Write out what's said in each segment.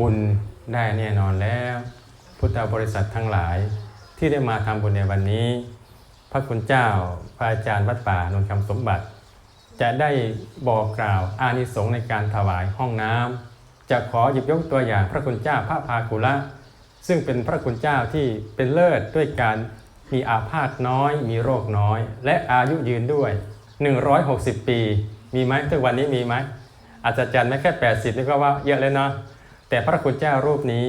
บุญได้แน่นอนแล้ว พุทธบริษัททั้งหลายที่ได้มาทำบุญในวันนี้ พระคุณเจ้าพระอาจารย์วัดป่านนคำสมบัติ จะได้บอกกล่าวอานิสงส์ในการถวายห้องน้ำจะขอหยิบยกตัวอย่างพระคุณเจ้าพระพากุละซึ่งเป็นพระคุณเจ้าที่เป็นเลิศด้วยการมีอาพาธน้อย มีโรคน้อย และอายุยืนด้วย 160 ปี มีไหมทุกวันนี้มีไหมอาจารย์ไม่แค่ 80 นี่ก็ว่าเยอะเลยเนาะ แต่พระคุณเจ้ารูปนี้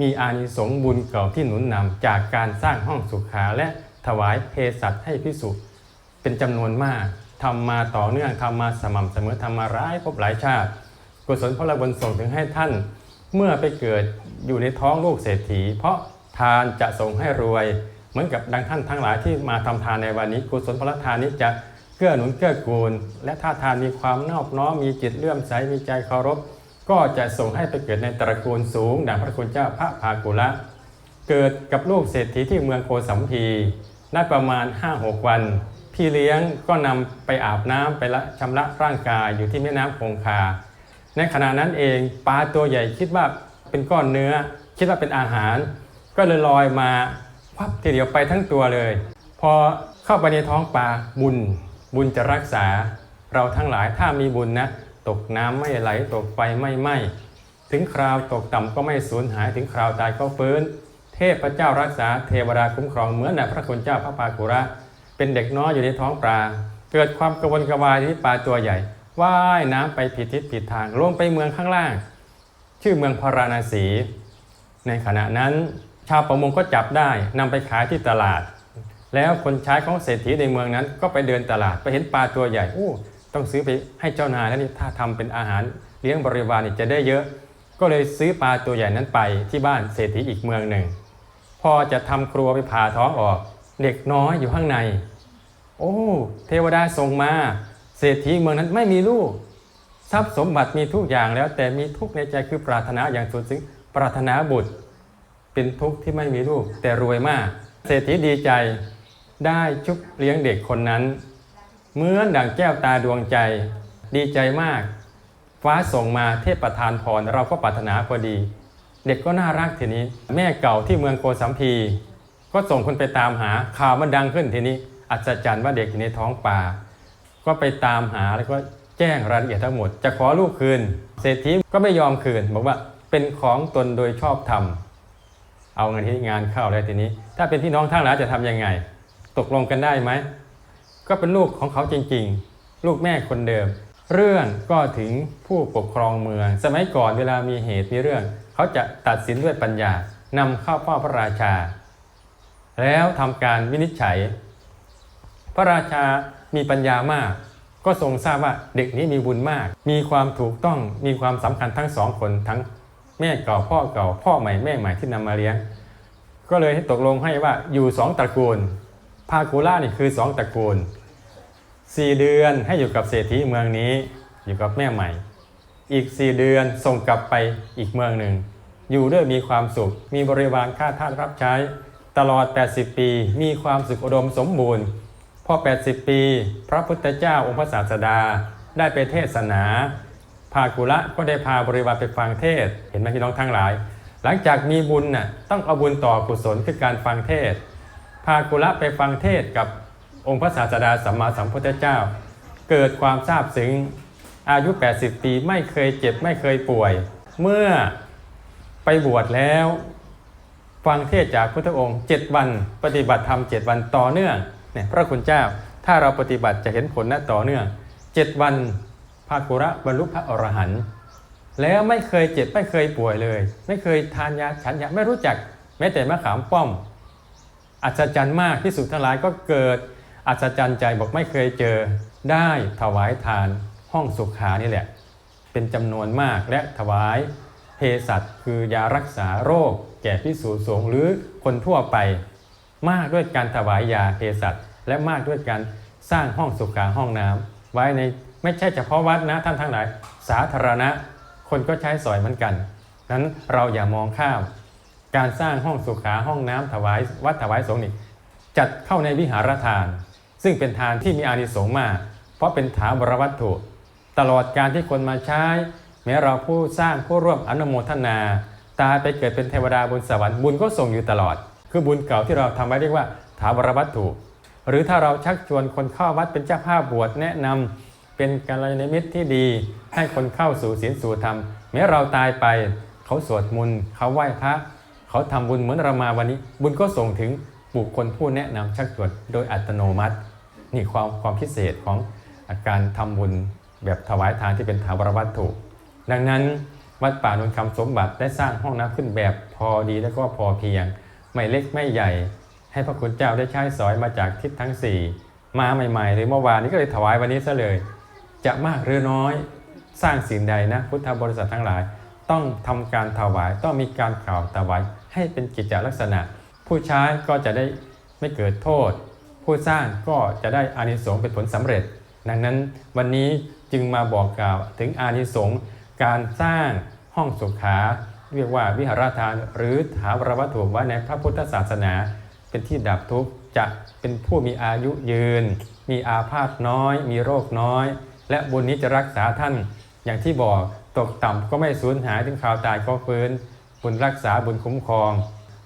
มีอานิสงส์บุญเก่าที่หนุนนำจากการสร้างห้องสุขาและถวายเภสัชให้พิสุเป็นจำนวนมากทำมาต่อเนื่องทำมาสม่ำเสมอทำมาร้ายพบหลายชาติ กุศลพระบุญส่งถึงให้ท่าน เมื่อไปเกิดอยู่ในท้องลูกเศรษฐี เพราะทานจะส่งให้รวย เหมือนกับดังท่านทั้งหลายที่มาทำทานในวันนี้ กุศลพระทานนี้จะเกื้อหนุนเกื้อกูล และถ้าทานมีความนอบน้อมมีจิตเลื่อมใสมีใจเคารพ ก็จะส่งให้ไปเกิดในตระกูลสูงดังพระคุณเจ้าพระภากุละ เกิดกับลูกเศรษฐีที่เมืองโกสัมพีได้ประมาณ 5-6 วัน พี่เลี้ยงก็นำไปอาบน้ำไปละชำระร่างกายอยู่ที่แม่น้ำคงคา ในขณะนั้นเองปลาตัวใหญ่คิดว่าเป็นก้อนเนื้อ คิดว่าเป็นอาหาร ก็เลยลอยมาพับทีเดียวไปทั้งตัวเลย พอเข้าไปในท้องปลาบุญ บุญจะรักษา เราทั้งหลายถ้ามีบุญนะ ตกน้ำไม่ไหล ตกไฟไม่ไหม้ถึงคราวตกต่ำก็ไม่สูญหายถึงคราวตายก็ฟื้น เทพเจ้ารักษาเทวดาคุ้มครองเหมือนนพระคุณเจ้าพระปากุระ เป็นเด็กน้อยอยู่ในท้องปลา เกิดความกระวนกระวายที่ปลาตัวใหญ่ว่ายน้ำไปผิดทิศผิดทางลงไปเมืองข้างล่าง ชื่อเมืองพาราณสี ในขณะนั้น ชาวประมงก็จับได้นำไปขายที่ตลาด แล้วคนใช้ของเศรษฐีในเมืองนั้นก็ไปเดินตลาดไปเห็นปลาตัวใหญ่โอ้ ต้องซื้อไปให้เจ้านายแล้วนี่ถ้าทำเป็นอาหารเลี้ยงบริวารนี่จะได้เยอะ ก็เลยซื้อปลาตัวใหญ่นั้นไปที่บ้านเศรษฐีอีกเมืองหนึ่ง พอจะทำครัวไปผ่าท้องออก เด็กน้อยอยู่ข้างใน โอ้เทวดาส่งมา เศรษฐีเมืองนั้นไม่มีลูกทรัพย์สมบัติมีทุกอย่างแล้ว แต่มีทุกในใจคือปรารถนาอย่างสุดซึ้งปรารถนาบุตร เป็นทุกข์ที่ไม่มีลูกแต่รวยมาก เศรษฐีดีใจได้ชุบเลี้ยงเด็กคนนั้น เหมือนดังแก้วตาดวงใจ ดีใจมาก ฟ้าส่งมาเทพประทานพรเราก็ปรารถนาพอดี เด็กก็น่ารักทีนี้ แม่เก่าที่เมืองโกสัมพี ก็ส่งคนไปตามหาข่าวมันดังขึ้นทีนี้ อัศจรรย์ว่าเด็กอยู่ในท้องป่า ก็ไปตามหาแล้วก็แจ้งรายละเอียดทั้งหมด จะขอลูกคืน เศรษฐีก็ไม่ยอมคืน บอกว่าเป็นของตนโดยชอบธรรมเอาเงินที่งานเข้าแล้วทีนี้ ถ้าเป็นพี่น้องทั้งหลายจะทำยังไง ตกลงกันได้ไหม ก็เป็นลูกของเขาจริงๆ ลูกแม่คนเดิม เรื่องก็ถึงผู้ปกครองเมือง สมัยก่อนเวลามีเหตุมีเรื่อง เขาจะตัดสินด้วยปัญญานำเข้าเฝ้าพระราชา แล้วทำการวินิจฉัย พระราชามีปัญญามาก ก็ทรงทราบว่าเด็กนี้มีบุญมาก มีความถูกต้องมีความสำคัญทั้งสองคนทั้งแม่เก่าพ่อเก่าพ่อใหม่แม่ใหม่ที่นำมาเลี้ยง ก็เลยให้ตกลงให้ว่าอยู่สองตระกูล พากูล่านี่คือสองตระกูลสี่เดือนให้อยู่กับเศรษฐีเมืองนี้ อยู่กับแม่ใหม่ อีกสี่เดือนส่งกลับไปอีกเมืองหนึ่ง อยู่ด้วยมีความสุข มีบริวารค่าทาสรับใช้ ตลอด 80 ปีมีความสุขอุดมสมบูรณ์ พอ 80 ปี พระพุทธเจ้าองค์พระศาสดาได้ไปเทศนาพากุละก็ได้พาบริวารไปฟังเทศ เห็นไหมพี่น้องทั้งหลาย หลังจากมีบุญน่ะต้องเอาบุญต่อกุศลคือการฟังเทศ พากุละไปฟังเทศกับองค์พระศาสดาสัมมาสัมพุทธเจ้า เกิดความซาบซึ้งอายุ 80 ปีไม่เคยเจ็บไม่เคยป่วย เมื่อไปบวชแล้ว ฟังเทศจากพุทธองค์ 7 วัน ปฏิบัติธรรม 7 วันต่อเนื่องเนี่ยพระคุณเจ้าถ้าเราปฏิบัติจะเห็นผลนะต่อเนื่อง 7 วันภากุระบรรลุพระอรหันต์แล้วไม่เคยเจ็บไม่เคยป่วยเลย ไม่เคยทานยาฉันยาไม่รู้จักแม้แต่มะขามป้อม อัศจรรย์มากที่สุดทั้งหลายก็เกิด อัศจรรย์ใจบอกไม่เคยเจอ ได้ถวายทานห้องสุขานี่แหละ เป็นจำนวนมากและถวายเภสัชคือยารักษาโรค แก่พิสูจสงหรือคนทั่วไป มากด้วยการถวายยาเภสัชและมากด้วยการสร้างห้องสุขาห้องน้ำไว้ในไม่ใช่เฉพาะวัดนะท่านทั้งหลายสาธารณะ คนก็ใช้สอยเหมือนกันนั้นเราอย่ามองข้าม การสร้างห้องสุขาห้องน้ำถวายวัดถวายสงฆ์นี่จัดเข้าในวิหารทาน ซึ่งเป็นทานที่มีอานิสงส์มาก เพราะเป็นถาวรวัตถุ ตลอดการที่คนมาใช้ แม้เราผู้สร้างผู้ร่วมอนุโมทนา ตายไปเกิดเป็นเทวดาบนสวรรค์บุญก็ส่งอยู่ตลอด คือบุญเก่าที่เราทำไว้เรียกว่าถาวรวัตถุ หรือถ้าเราชักชวนคนเข้าวัดเป็นเจ้าภาพบวชแนะนำเป็นกัลยาณมิตรที่ดี ให้คนเข้าสู่ศีลสู่ธรรม แม้เราตายไป เขาสวดมนต์เขาไหว้พระ เขาทำบุญเหมือนเรามาวันนี้ บุญก็ส่งถึงบุคคลผู้แนะนำชักชวนโดยอัตโนมัติ นี่ความความพิเศษของอาการทำบุญแบบถวายทานที่เป็นถาวรวัตถุ ดังนั้นวัดป่านนคำสมบัติได้สร้างห้องน้ำขึ้นแบบพอดีและก็พอเพียง ไม่เล็กไม่ใหญ่ ให้พระคุณเจ้าได้ใช้สอยมาจากทิศทั้ง 4 มาใหม่ๆหรือเมื่อวานนี้ก็เลยถวายวันนี้ซะเลย จะมากหรือน้อยสร้างสิ่งใดนะพุทธบริษัททั้งหลาย ต้องทำการถวายต้องมีการกล่าวถวายให้เป็นกิจลักษณะ ผู้ใช้ก็จะได้ไม่เกิดโทษ ผู้สร้างก็จะได้อานิสงส์เป็นผลสำเร็จ ดังนั้นวันนี้จึงมาบอกกล่าวถึงอานิสงส์การสร้างห้องสุขา เรียกว่าวิหารทานหรือถาวรวัตถุไว้ในพระพุทธศาสนา เป็นที่ดับทุกข์จะเป็นผู้มีอายุยืน มีอาพาธน้อย มีโรคน้อย และบุญนี้จะรักษาท่านอย่างที่บอก ตกต่ำก็ไม่สูญหายถึงข่าวตายก็ฟื้น บุญรักษาบุญคุ้มครอง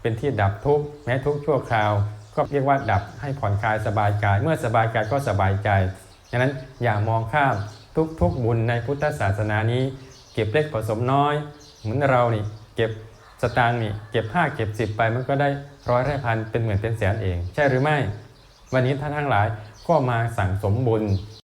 เป็นที่ดับทุกข์แม้ทุกข์ชั่วคราว ก็เรียกว่าดับให้ผ่อนคลายสบายกาย เมื่อสบายกายก็สบายใจดังนั้นอย่ามองข้ามทุกทุกบุญในพุทธศาสนานี้ เก็บเล็กผสมน้อย เหมือนเรานี่เก็บสตางค์นี่เก็บห้าเก็บสิบไปมันก็ได้ร้อยแร่พันเป็นหมื่นเป็นแสนเอง ใช่หรือไม่ วันนี้ท่านทั้งหลายก็มาสั่งสมบุญ